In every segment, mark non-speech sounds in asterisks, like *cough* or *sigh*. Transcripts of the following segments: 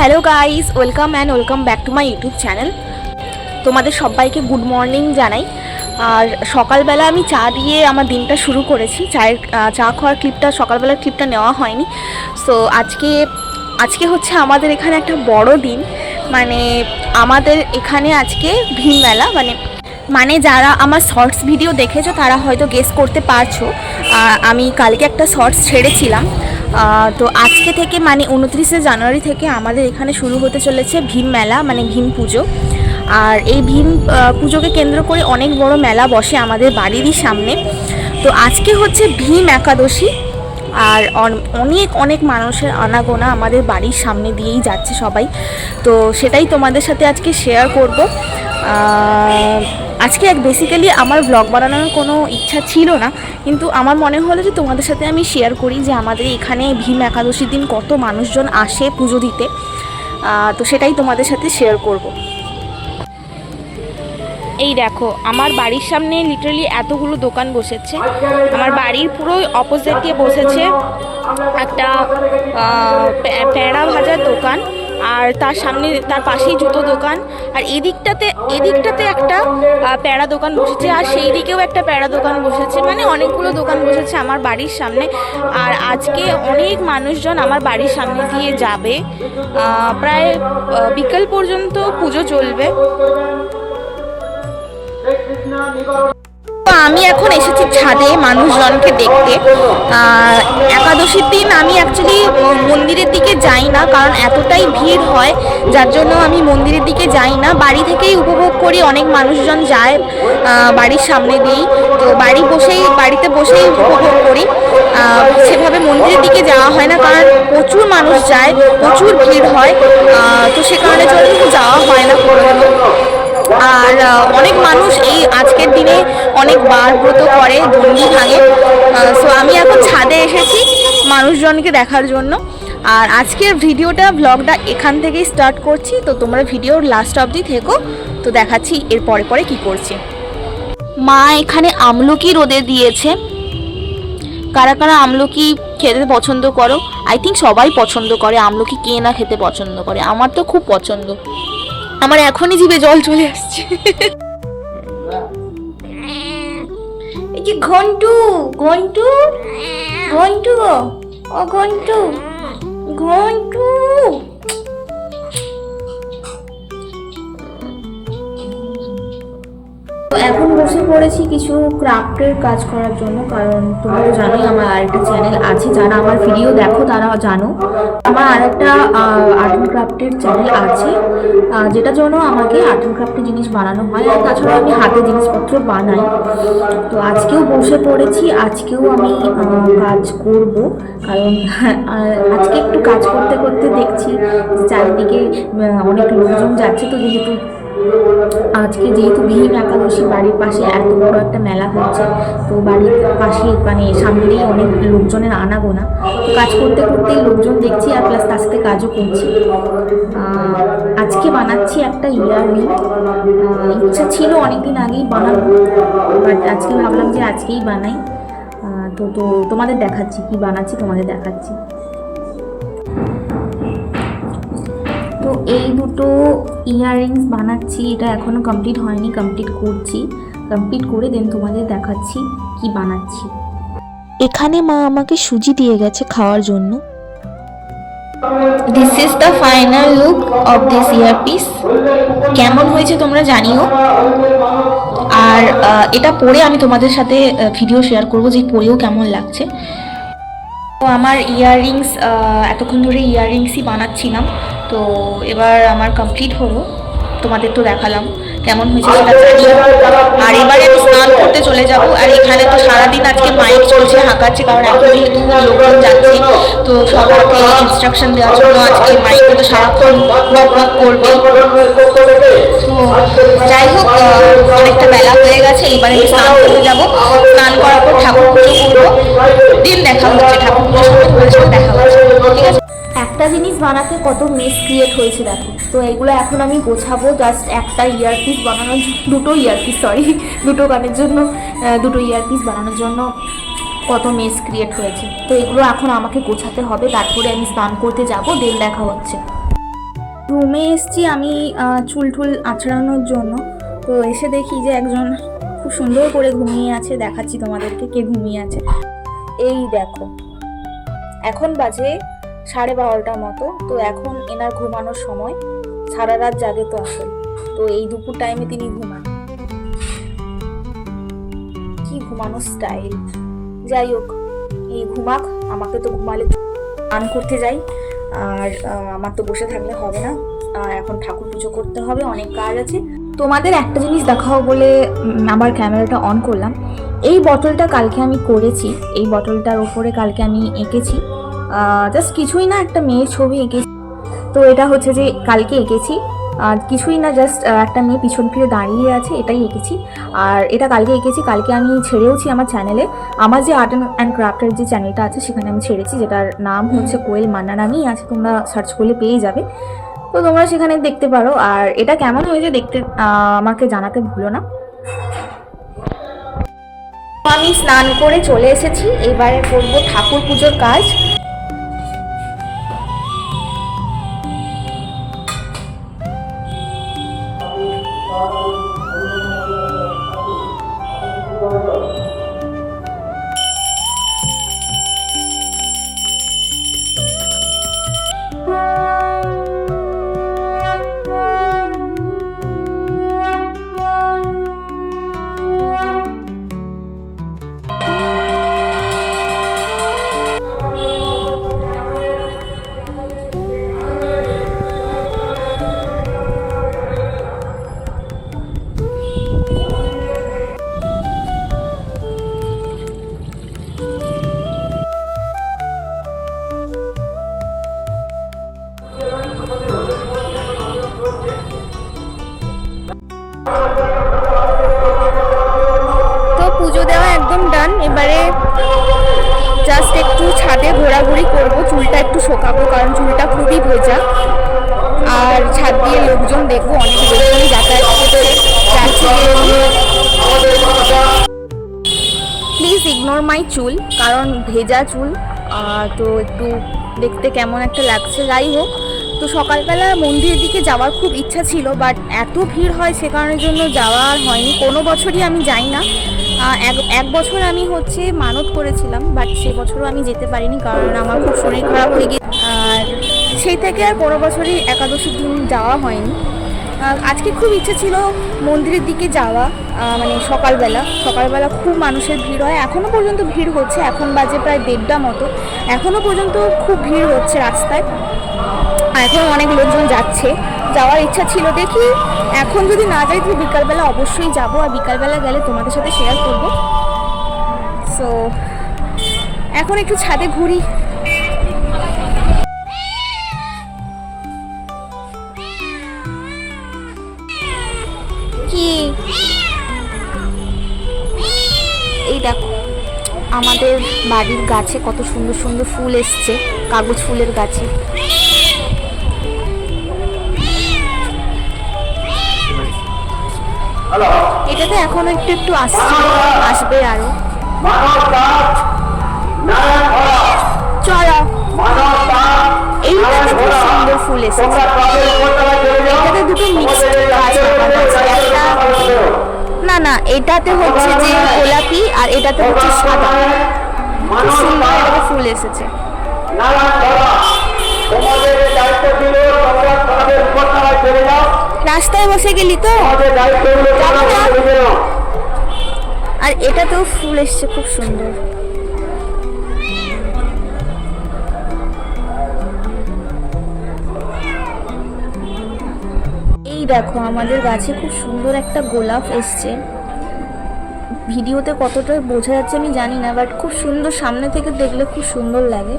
Hello guys, welcome and welcome back to my YouTube channel. তোমাদের সবাইকে good morning জানাই। আর সকালবেলা আমি চা দিয়ে আমার দিনটা শুরু করেছি। চায়ের চা খাওয়ার ক্লিপটা সকালবেলার ক্লিপটা নেওয়া হয়নি। সো আজকে আজকে হচ্ছে আমাদের এখানে একটা বড় দিন। মানে আমাদের এখানে আজকে ভীম মানে মানে যারা আমার শর্টস ভিডিও দেখেছ, তারা হয়তো গেস করতে পারছ। আমি কালকে একটা শর্টস ছেড়েছিলাম। তো আজকে থেকে মানে উনত্রিশে জানুয়ারি থেকে আমাদের এখানে শুরু হতে চলেছে ভীম মেলা মানে ভীম পুজো। আর এই ভীম পুজোকে কেন্দ্র করে অনেক বড় মেলা বসে আমাদের বাড়িরই সামনে। তো আজকে হচ্ছে ভীম একাদশী। আর অন- অনেক অনেক মানুষের আনাগোনা আমাদের বাড়ির সামনে দিয়েই যাচ্ছে সবাই। তো সেটাই তোমাদের সাথে আজকে শেয়ার করব। আজকে এক বেসিক্যালি আমার ব্লগ বানানোর কোনো ইচ্ছা ছিল না, কিন্তু আমার মনে হলো যে তোমাদের সাথে আমি শেয়ার করি যে আমাদের এখানে ভীম একাদশীর দিন কত মানুষজন আসে পুজো দিতে। তো সেটাই তোমাদের সাথে শেয়ার করব। এই দেখো, আমার বাড়ির সামনে লিটারালি এতগুলো দোকান বসেছে। আমার বাড়ির পুরো অপোজিট দিয়ে বসেছে একটা প্যাঁড়া ভাজার দোকান। আর তার সামনে তার পাশেই জুতো দোকান। আর এদিকটাতে এদিকটাতে একটা প্যাড়া দোকান বসেছে। আর সেই দিকেও একটা প্যাড়া দোকান বসেছে। মানে অনেকগুলো দোকান বসেছে আমার বাড়ির সামনে। আর আজকে অনেক মানুষজন আমার বাড়ির সামনে দিয়ে যাবে। প্রায় বিকাল পর্যন্ত পুজো চলবে। আমি এখন এসেছি ছাদে মানুষজনকে দেখতে। একাদশীর দিন আমি অ্যাকচুয়ালি মন্দিরের দিকে যাই না, কারণ এতটাই ভিড় হয়, যার জন্য আমি মন্দিরের দিকে যাই না। বাড়ি থেকেই উপভোগ করি, অনেক মানুষজন যায় বাড়ির সামনে দিয়েই। তো বাড়ি বসেই, বাড়িতে বসেই উপভোগ করি। সেভাবে মন্দিরের দিকে যাওয়া হয় না, কারণ প্রচুর মানুষ যায়, প্রচুর ভিড় হয়। তো সে কারণে যাওয়া হয় না কোনোদিনও আর অনেক মানুষ এই আজকের দিনে অনেক বার ব্রত করে দণ্ডি ভাঙে। সো আমি এখন ছাদে এসেছি মানুষজনকে দেখার জন্য। আর আজকের ভিডিওটা ব্লগটা এখান থেকেই স্টার্ট করছি। তো তোমরা ভিডিওর লাস্ট অবধি থেকো। তো দেখাচ্ছি এর পরে পরে কি করছি। মা এখানে আমলকি রোদে দিয়েছে। কারা কারা আমলকি খেতে পছন্দ করো? আই থিঙ্ক সবাই পছন্দ করে, আমলকি কে না খেতে পছন্দ করে? আমার তো খুব পছন্দ। আমার এখনই জিভে জল চলে আসছে। এই ঘন্টু ঘন্টু ঘন্টু ও ঘন্টু ঘন্টু। পড়েছি কিছু ক্রাফটের কাজ করার জন্য, কারণ তোমরা জানোই আমার আরেকটা চ্যানেল আছে, যারা আমার ভিডিও দেখো তারা জানো। আমার আরেকটা আর্ট অ্যান্ড ক্রাফটের চ্যানেল আছে যেটা জন্য আমাকে আর্ট অ্যান্ড ক্রাফটের জিনিস বানানো হয়, আর তাছাড়া আমি হাতে জিনিসপত্র বানাই। তো আজকেও বসে পড়েছি, আজকেও আমি কাজ করব, কারণ আজকে একটু কাজ করতে করতে দেখছি, চারিদিকে অনেক লোকজন যাচ্ছে, তো যেহেতু আজকে যেহেতু ভীম একাদশী, বাড়ির পাশে এত বড় একটা মেলা হচ্ছে, তো বাড়ির পাশে মানে সামনেই অনেক লোকজনের আনাগোনা। তো কাজ করতে করতেই লোকজন দেখছি আর প্লাস তার সাথে কাজও করছি। আজকে বানাচ্ছি একটা ইয়াররিং ইচ্ছা ছিল অনেকদিন আগেই বানাবো বাট আজকে ভাবলাম যে আজকেই বানাই। তো তো তোমাদের দেখাচ্ছি, কি বানাচ্ছি তোমাদের দেখাচ্ছি। তো এই দুটো ইয়াররিংস বানাচ্ছি এটা এখনও কমপ্লিট হয়নি কমপ্লিট করছি। কমপ্লিট করে দেন তোমাদের দেখাচ্ছি কি বানাচ্ছি। এখানে মা আমাকে সুজি দিয়ে গেছে খাওয়ার জন্য। This is the final look of this earpiece কেমন হয়েছে তোমরা জানিও। আর এটা পরে আমি তোমাদের সাথে ভিডিও শেয়ার করব যে পরেও কেমন লাগছে। তো আমার ইয়াররিংস এতক্ষণ ধরে ইয়াররিংসই বানাচ্ছিলাম। তো এবার আমার কমপ্লিট হলো। তোমাদের তো দেখালাম কেমন হয়েছে সেটা। আর এবারে আমি স্নান করতে চলে যাব আর এখানে তো সারাদিন আজকে মাইক চলছে হাঁকাচ্ছে কারণ এখন যেহেতু লোকজন যাচ্ছে তো সবাইকে ইনস্ট্রাকশন দেওয়ার জন্য আজকে মাইকে তো সারাক্ষণ বক বক করবে। তো যাই হোক অনেকটা বেলা হয়ে গেছে এবারে আমি স্নান করতে যাব। স্নান করার পর ঠাকুর পুজো করব দিন দেখা হচ্ছে ঠাকুর পুজোর সময় তোমাদের সাথে দেখা হচ্ছে। ঠিক আছে? একটা জিনিস বানাতে কত মেস ক্রিয়েট হয়েছে দেখো। তো এগুলো এখন আমি গোছাবো জাস্ট একটা ইয়ারপিস বানানোর দুটো ইয়ারপিস সরি *laughs* দুটো গানের জন্য দুটো ইয়ারপিস বানানোর জন্য কত মেস ক্রিয়েট হয়েছে। তো এগুলো এখন আমাকে গোছাতে হবে, তারপরে আমি স্নান করতে যাব দেন দেখা হচ্ছে। রুমে এসছি আমি চুল টুল আঁচড়ানোর জন্য। তো এসে দেখি যে একজন খুব সুন্দর করে ঘুমিয়ে আছে, দেখাচ্ছি তোমাদেরকে কে ঘুমিয়ে আছে। এই দেখো, এখন বাজে সাড়ে বারোটার মতো। তো এখন এনার ঘুমানোর সময়। সারা রাত জাগে তো আসল। তো এই দুপুর টাইমে তিনি ঘুমান। কি ঘুমানো স্টাইল যাই হোক এই ঘুমাক, আমাকে তো ঘুমালে আন করতে যাই। আর আমার তো বসে থাকলে হবে না। এখন ঠাকুর পুজো করতে হবে, অনেক কাজ আছে। তোমাদের একটা জিনিস দেখাও বলে আমার ক্যামেরাটা অন করলাম। এই বটলটা কালকে আমি করেছি। এই বটলটার ওপরে কালকে আমি এঁকেছি। জাস্ট কিছুই না একটা মেয়ের ছবি এঁকেছি। তো এটা হচ্ছে যে কালকে এঁকেছি। আর কিছুই না জাস্ট একটা মেয়ে পিছন ফিরে দাঁড়িয়ে আছে এটাই এঁকেছি। আর এটা কালকে এঁকেছি কালকে আমি ছেড়েওছি আমার চ্যানেলে আমার যে আর্ট অ্যান্ড ক্রাফটের যে চ্যানেলটা আছে সেখানে আমি ছেড়েছি যেটার নাম হচ্ছে কোয়েল মান্না নামেই আছে তোমরা সার্চ করলে পেয়ে যাবে। তো তোমরা সেখানে দেখতে পারো। আর এটা কেমন হয়েছে দেখতে আমাকে জানাতে ভুলো না। আমি স্নান করে চলে এসেছি। এবারে করব ঠাকুর পুজোর কাজ। তো ঘোরাঘুরি করব, চুলটা একটু শোকাবো, কারণ চুলটা খুবই ভেজা। আর ছাদ দিয়ে লোকজন দেখব, অনেক লোকজন যাতায়াত প্লিজ ইগনোর মাই চুল, কারণ ভেজা চুল। তো একটু দেখতে কেমন একটা লাগছে, যাই হোক। তো সকালবেলা মন্দিরের দিকে যাওয়ার খুব ইচ্ছা ছিল বাট এত ভিড় হয় সে কারণের জন্য যাওয়া আর হয়নি। কোনো বছরই আমি যাই না। এক বছর আমি হচ্ছে মানত করেছিলাম বাট সে বছরও আমি যেতে পারিনি কারণ আমার খুব শরীর খারাপ হয়ে গিয়ে আর সেই থেকে আর কোনো বছরই একাদশীর দিন যাওয়া হয়নি। আজকে খুব ইচ্ছে ছিল মন্দিরের দিকে যাওয়া মানে সকালবেলা। সকালবেলা খুব মানুষের ভিড় হয়। এখনও পর্যন্ত ভিড় হচ্ছে। এখন বাজে প্রায় দেড়টা মতো। এখনও পর্যন্ত খুব ভিড় হচ্ছে রাস্তায়। এখন অনেক লোকজন যাচ্ছে। যাওয়ার ইচ্ছা ছিল দেখি এখন যদি না যাই, তাহলে বিকালবেলা অবশ্যই যাব আর বিকালবেলা গেলে তোমাদের সাথে শেয়ার করব। সো এখন একটু ছাদে ঘুরি। কি? এই দেখো। আমাদের বাড়ির গাছে কত সুন্দর সুন্দর ফুল এসছে কাগজ ফুলের গাছে। এটাতে এখনও একটু একটু আসছে আসবে আরও। চলো। খুব সুন্দর ফুল এসেছে। এটাতে দুটো মিক্সড গাছ একটা না না, এটাতে হচ্ছে যে গোলাপি আর এটাতে হচ্ছে সাদা। সুন্দর ফুল এসেছে। রাস্তায় বসে গেলি তো? আর এটাতেও ফুল এসছে, খুব সুন্দর। দেখো, আমাদের গাছে খুব সুন্দর একটা গোলাপ এসছে। ভিডিওতে কতটা বোঝা যাচ্ছে আমি জানি না বাট খুব সুন্দর, সামনে থেকে দেখলে খুব সুন্দর লাগে।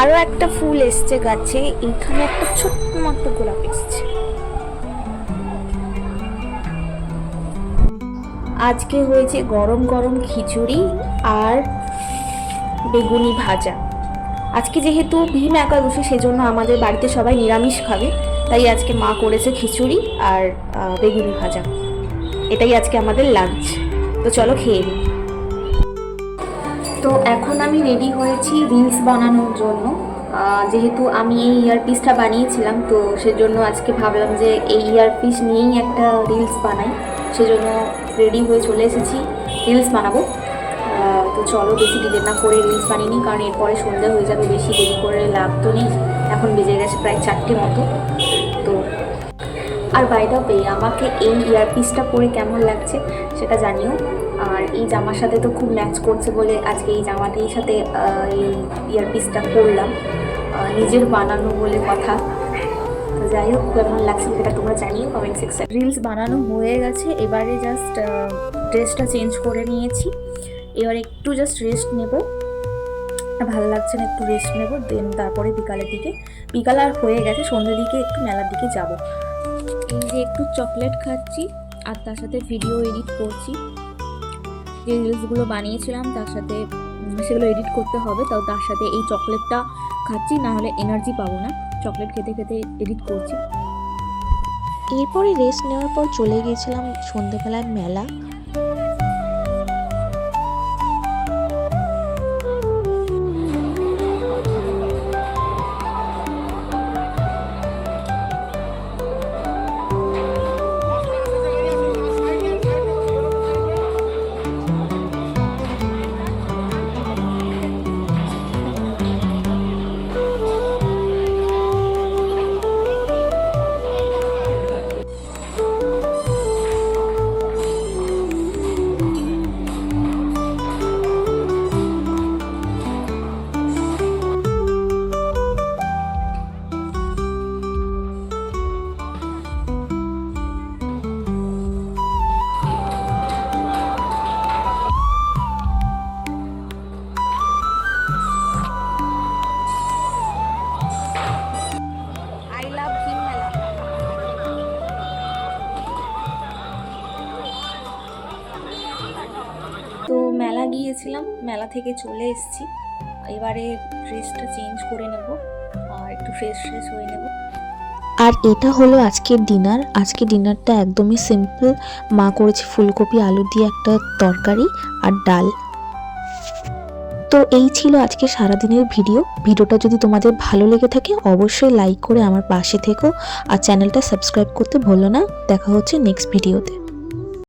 আরও একটা ফুল এসছে গাছে, এখানে একটা ছোট্ট মতো গোলাপ এসছে। আজকে হয়েছে গরম গরম খিচুড়ি আর বেগুনি ভাজা। আজকে যেহেতু ভীম একাদশী, সেজন্য আমাদের বাড়িতে সবাই নিরামিষ খাবে। তাই আজকে মা করেছে খিচুড়ি আর বেগুনি ভাজা। এটাই আজকে আমাদের লাঞ্চ তো চলো খেয়ে নিই। তো এখন আমি রেডি হয়েছি রিলস বানানোর জন্য। যেহেতু আমি এই ইয়ারপিসটা বানিয়েছিলাম, তো সেজন্য আজকে ভাবলাম যে এই ইয়ারপিস নিয়েই একটা রিলস বানাই। সেজন্য রেডি হয়ে চলে এসেছি। রিলস বানাবো। চলো বেশি ডিলে না করে রিলস বানিয়ে নিই কারণ এরপরে সন্ধ্যা হয়ে যাবে, বেশি দেরি করে লাভ তো নেই। এখন বেজে গেছে প্রায় চারটে মতো। তো আর বাইদা পে আমাকে এই ইয়ারপিসটা পরে কেমন লাগছে সেটা জানিও। আর এই জামার সাথে তো খুব ম্যাচ করছে বলে আজকে এই জামাটির সাথে এই ইয়ারপিসটা পরলাম। নিজের বানানো বলে কথা। যাই হোক, কেমন লাগছে সেটা তোমরা জানিও কমেন্ট সেকশন রিলস বানানো হয়ে গেছে, এবারে জাস্ট ড্রেসটা চেঞ্জ করে নিয়েছি। এবার একটু জাস্ট রেস্ট নেব। ভালো লাগছে না, একটু রেস্ট নেব দেন তারপরে বিকালের দিকে। বিকাল আর হয়ে গেছে, সন্ধ্যের দিকে একটু মেলার দিকে যাব। এই যে একটু চকলেট খাচ্ছি, আর তার সাথে ভিডিও এডিট করছি। যে রিলসগুলো বানিয়েছিলাম, তার সাথে সেগুলো এডিট করতে হবে, তাও তার সাথে এই চকলেটটা খাচ্ছি না হলে এনার্জি পাবো না। চকলেট খেতে খেতে এডিট করছি। এরপরে রেস্ট নেওয়ার পর চলে গিয়েছিলাম সন্ধেবেলায় মেলা। থেকে চলে এসেছি। এবারে ড্রেসটা চেঞ্জ করে নেব আর একটু ফ্রেশ ফ্রেশ হয়ে নেব। আর এটা হলো আজকের ডিনার আজকে ডিনারটা একদমই সিম্পল মা করেছে ফুলকপি, আলু দিয়ে একটা তরকারি আর ডাল। তো এই ছিল আজকে সারাদিনের ভিডিও ভিডিওটা যদি তোমাদের ভালো লেগে থাকে, অবশ্যই লাইক করে আমার পাশে থেকো। আর চ্যানেলটা সাবস্ক্রাইব করতে ভুলো না। দেখা হচ্ছে নেক্সট ভিডিওতে